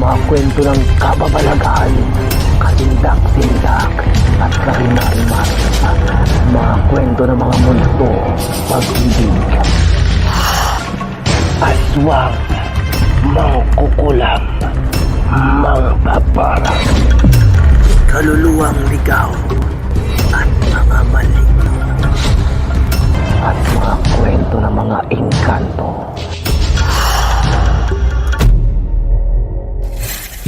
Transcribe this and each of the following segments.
mga kwento ng kababalaghan, katindak-tindak, at karinariman. Mga kwento ng mga multo, pag-ibig. Aswang, mangkukulam, mangpaparang, kaluluwang ligaw, at mga maligno. At mga kwento ng mga engkanto.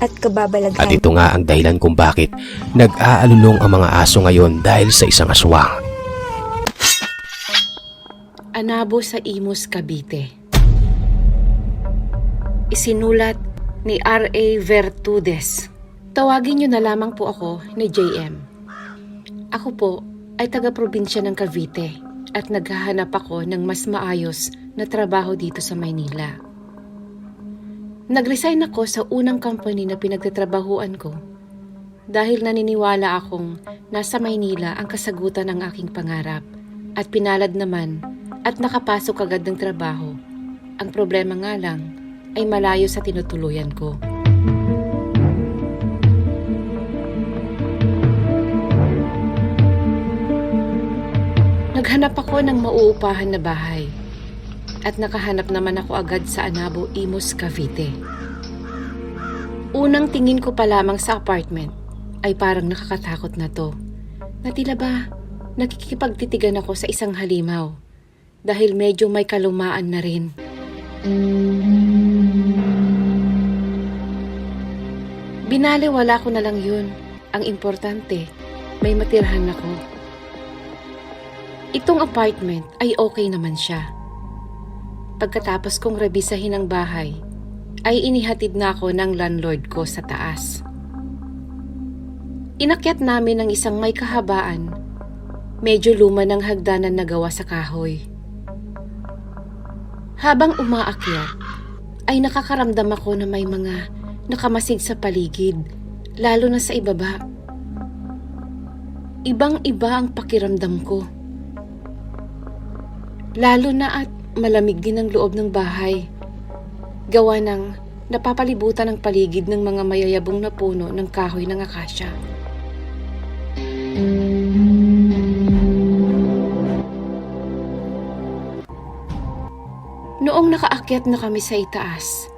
at kababalaghan. At ito nga ang dahilan kung bakit nag-aalulong ang mga aso ngayon dahil sa isang aswang. Anabo sa Imus, Cavite. Isinulat ni R.A. Vertudes. Tawagin niyo na lamang po ako ni JM. Ako po ay taga-probinsya ng Cavite at naghahanap ako ng mas maayos na trabaho dito sa Maynila. Nag-resign ako sa unang company na pinagtatrabahuan ko dahil naniniwala akong nasa Maynila ang kasagutan ng aking pangarap at pinalad naman at nakapasok agad ng trabaho. Ang problema nga lang ay malayo sa tinutuluyan ko. Naghanap ako ng mauupahan na bahay at nakahanap naman ako agad sa Anabo, Imus, Cavite. Unang tingin ko pa lamang sa apartment ay parang nakakatakot na to. Na tila ba nakikipagtitigan ako sa isang halimaw dahil medyo may kalumaan na rin. Binaliwala ko na lang yun. Ang importante, may matirhan ako. Itong apartment ay okay naman siya. Pagkatapos kong rebisahin ang bahay, ay inihatid na ako ng landlord ko sa taas. Inakyat namin ang isang may kahabaan Medyo luma ng hagdanan na gawa sa kahoy. Habang umaakyat, ay nakakaramdam ako na may mga nakamasid sa paligid, lalo na sa ibaba. Ibang-iba ang pakiramdam ko. Lalo na at malamig din ang loob ng bahay. Gawa ng napapalibutan ng paligid ng mga mayayabong na puno ng kahoy ng akasya. Noong nakaakyat na kami sa itaas,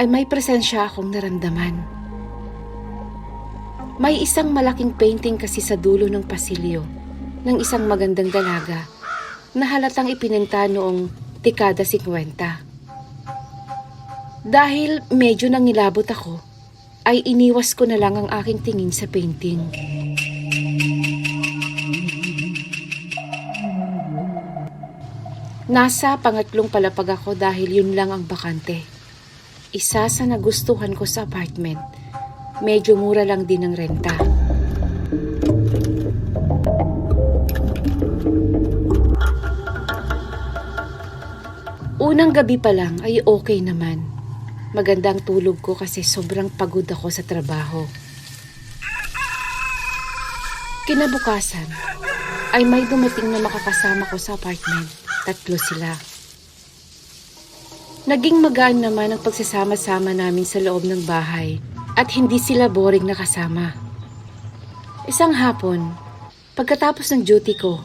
ay may presensya akong naramdaman. May isang malaking painting kasi sa dulo ng pasilyo ng isang magandang dalaga na halatang ipinenta noong dekada 50. Dahil medyo nangilabot ako, ay iniwas ko na lang ang aking tingin sa painting. Nasa pangatlong palapag ako dahil yun lang ang bakante. Isa sa nagustuhan ko sa apartment. Medyo mura lang din ang renta. Unang gabi pa lang ay okay naman. Magandang tulog ko kasi sobrang pagod ako sa trabaho. Kinabukasan ay may dumating na makakasama ko sa apartment. Tatlo sila. Naging magaan naman ang pagsasama-sama namin sa loob ng bahay at hindi sila boring na kasama. Isang hapon, pagkatapos ng duty ko,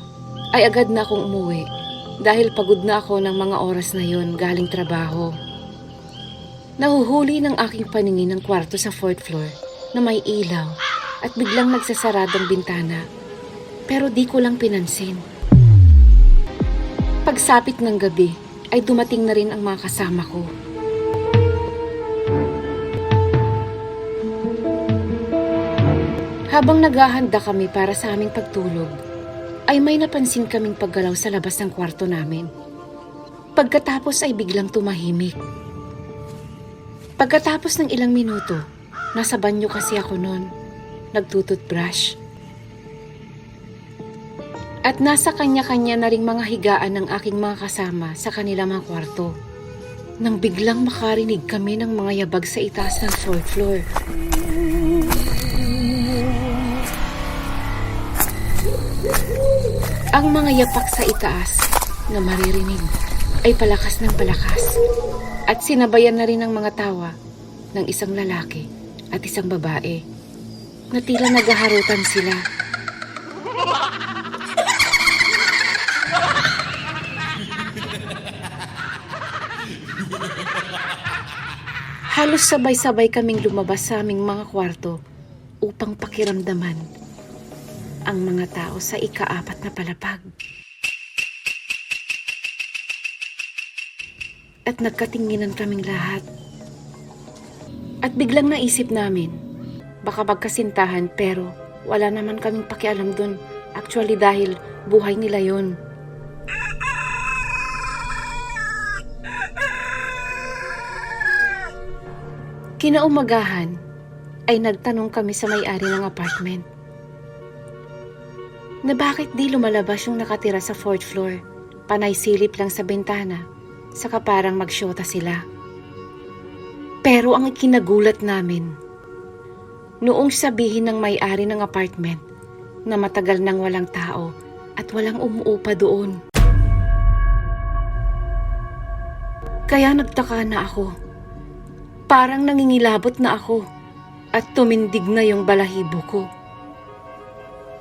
ay agad na akong umuwi dahil pagod na ako ng mga oras na yon galing trabaho. Nahuhuli ng aking paningin ang kwarto sa fourth floor na may ilaw at biglang nagsasaradang bintana pero di ko lang pinansin. Pagsapit ng gabi, ay dumating na rin ang mga kasama ko. Habang naghahanda kami para sa aming pagtulog, ay may napansin kaming paggalaw sa labas ng kwarto namin. Pagkatapos ay biglang tumahimik. Pagkatapos ng ilang minuto, Nasa banyo kasi ako noon. Nagtututbrush. At nasa kanya-kanya na ring mga higaan ng aking mga kasama sa kanilang mga kwarto. Nang biglang makarinig kami ng mga yabag sa itaas ng fourth floor. Ang mga yapak sa itaas na maririnig ay palakas ng palakas at sinabayan na rin ng mga tawa ng isang lalaki at isang babae na tila naghaharutan sila. Halos sabay-sabay kaming lumabas sa aming mga kwarto upang pakiramdaman ang mga tao sa ikaapat na palapag. At nagkatinginan kaming lahat. At biglang naisip namin, baka magkasintahan pero wala naman kaming pakialam dun. Actually dahil buhay nila yon. Kinaumagahan ay nagtanong kami sa may-ari ng apartment na bakit di lumalabas yung nakatira sa fourth floor. Panay silip lang sa bintana, saka parang magsyota sila. Pero ang ikinagulat namin, noong sabihin ng may-ari ng apartment na matagal nang walang tao at walang umuupa doon. Kaya nagtaka na ako. Parang nangingilabot na ako at tumindig na yung balahibo ko.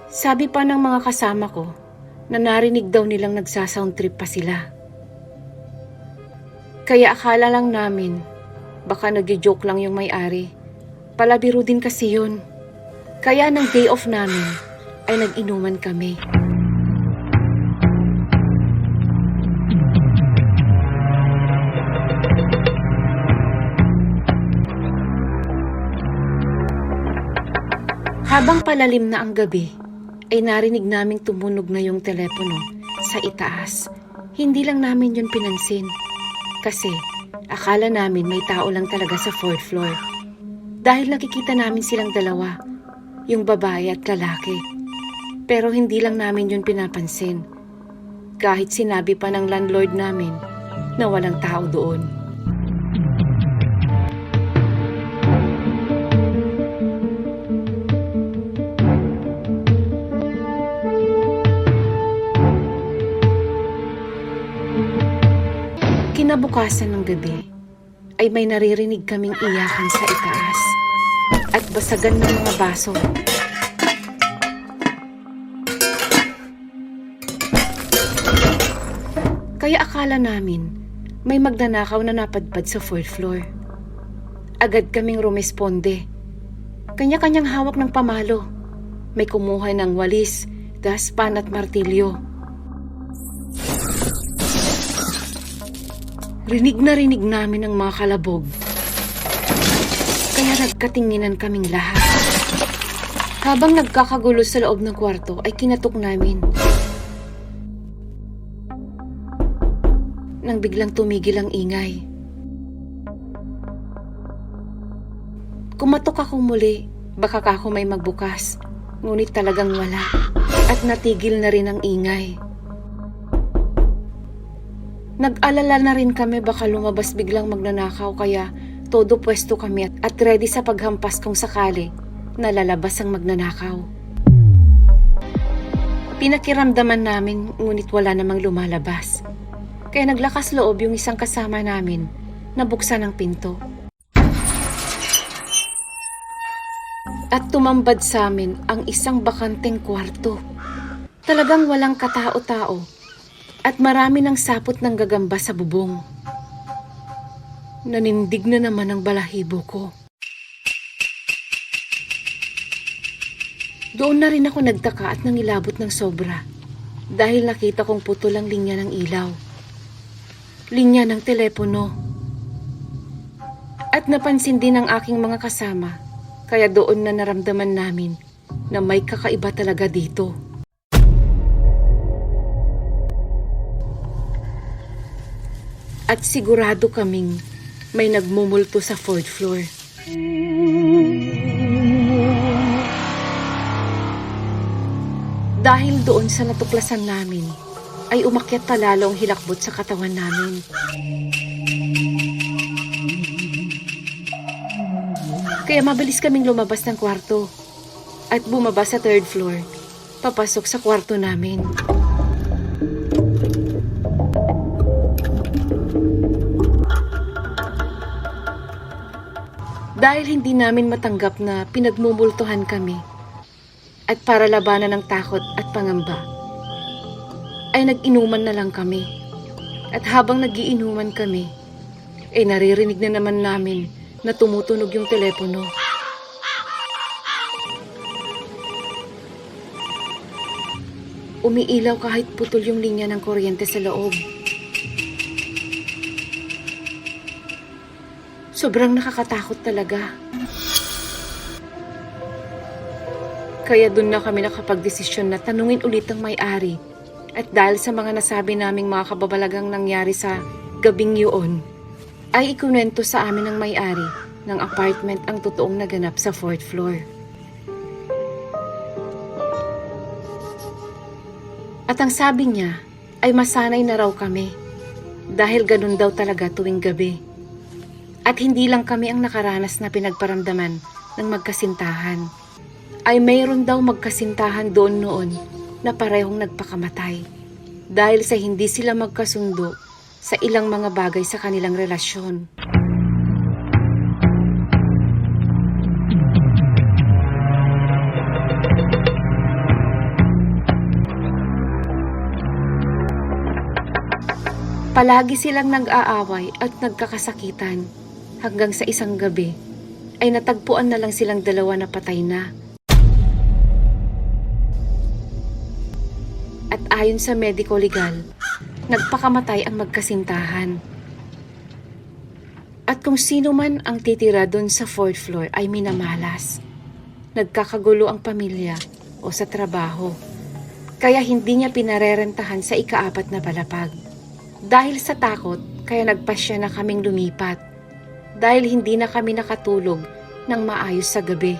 Sabi pa ng mga kasama ko na narinig daw nilang nagsasound trip pa sila. Kaya akala lang namin baka nagjo-joke lang yung may-ari. Palabiro din kasi yun. Kaya ng day off namin ay nag-inuman kami. Habang palalim na ang gabi, ay narinig naming tumunog na yung telepono sa itaas. Hindi lang namin yun pinansin. Kasi akala namin may tao lang talaga sa fourth floor. Dahil nakikita namin silang dalawa, yung babae at lalaki. Pero hindi lang namin yun pinapansin. Kahit sinabi pa ng landlord namin na walang tao doon. Kinabukasan ng gabi ay may naririnig kaming iyakan sa itaas at basagan ng mga baso. Kaya akala namin may magnanakaw na napadpad sa fourth floor. Agad kaming rumesponde. Kanya-kanyang hawak ng pamalo. May kumuha ng walis, daspan at martilyo. Rinig na rinig namin ang mga kalabog. Kaya nagkatinginan kaming lahat. Habang nagkakagulo sa loob ng kwarto ay kinatok namin. Nang biglang tumigil ang ingay. Kumatok ako muli, baka ako may magbukas. Ngunit talagang wala. At natigil na rin ang ingay. Nag-alala na rin kami baka lumabas biglang magnanakaw kaya todo pwesto kami at, at ready sa paghampas kung sakali na lalabas ang magnanakaw. Pinakiramdaman namin ngunit wala namang lumalabas. Kaya naglakas loob yung isang kasama namin na buksan ang pinto. At tumambad sa amin ang isang bakanteng kwarto. Talagang walang katao-tao at marami ng sapot ng gagamba sa bubong. Nanindig na naman ang balahibo ko. Doon na rin ako nagtaka at nangilabot ng sobra dahil nakita kong putol ang linya ng ilaw. Linya ng telepono. At napansin din ng aking mga kasama kaya doon na naramdaman namin na may kakaiba talaga dito. at sigurado kaming may nagmumulto sa fourth floor. Dahil doon sa natuklasan namin, ay umakyat palalo ang hilakbot sa katawan namin. Kaya mabilis kaming lumabas ng kwarto at bumaba sa third floor, papasok sa kwarto namin. Dahil hindi namin matanggap na pinagmumultuhan kami at para labanan ng takot at pangamba, ay nag-inuman na lang kami. At habang nagiinuman kami, ay naririnig na naman namin na tumutunog yung telepono. Umiilaw kahit putol yung linya ng kuryente sa loob. Sobrang nakakatakot talaga. Kaya dun na kami nakapagdesisyon na tanungin ulit ang may-ari. At dahil sa mga nasabi naming mga kababalagang nangyari sa gabing yun, ay ikunwento sa amin ng may-ari ng apartment ang totoong naganap sa fourth floor. At ang sabi niya ay masanay na raw kami dahil ganun daw talaga tuwing gabi. At hindi lang kami ang nakaranas na pinagparamdaman ng magkasintahan. Ay mayroon daw magkasintahan doon noon na parehong nagpakamatay dahil sa hindi sila magkasundo sa ilang mga bagay sa kanilang relasyon. Palagi silang nag-aaway at nagkakasakitan hanggang sa isang gabi ay natagpuan na lang silang dalawa na patay na. At ayon sa medico legal, nagpakamatay ang magkasintahan. At kung sino man ang titira doon sa fourth floor ay minamalas. Nagkakagulo ang pamilya o sa trabaho. Kaya hindi niya pinarerentahan sa ikaapat na palapag. Dahil sa takot, kaya nagpasya na kaming lumipat. Dahil hindi na kami nakatulog ng maayos sa gabi.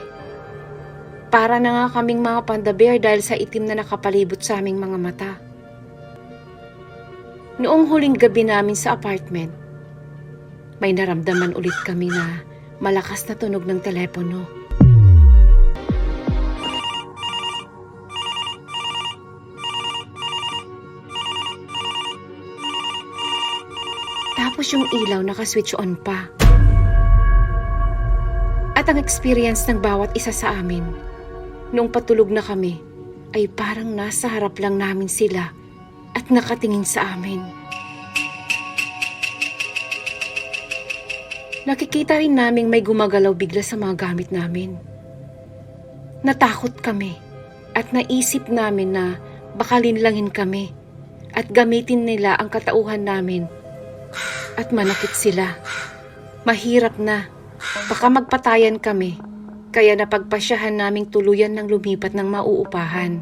Para na nga kaming mga panda bear dahil sa itim na nakapalibot sa aming mga mata. Noong huling gabi namin sa apartment, may naramdaman ulit kami na malakas na tunog ng telepono. Tapos yung ilaw naka-switch on pa. At ang experience ng bawat isa sa amin, nung patulog na kami, ay parang nasa harap lang namin sila at nakatingin sa amin. Nakikita rin naming may gumagalaw bigla sa mga gamit namin. Natakot kami at naisip namin na baka linlangin kami at gamitin nila ang katauhan namin at manakit sila. Mahirap na. Baka magpatayan kami. Kaya napagpasyahan naming tuluyan ng lumipat ng mauupahan.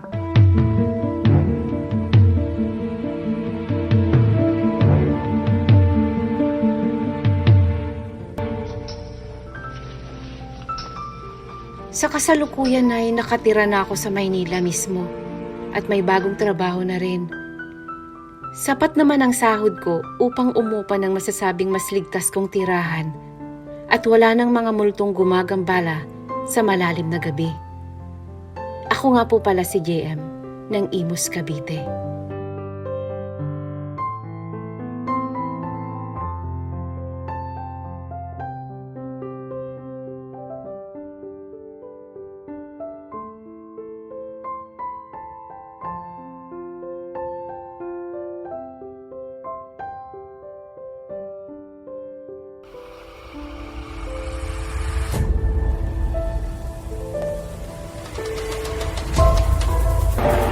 Sa kasalukuyan ay nakatira na ako sa Maynila mismo at may bagong trabaho na rin. Sapat naman ang sahod ko upang umupa ng masasabing mas ligtas kong tirahan at wala nang mga multong gumagambala sa malalim na gabi. Ako nga po pala si JM ng Imus Cavite.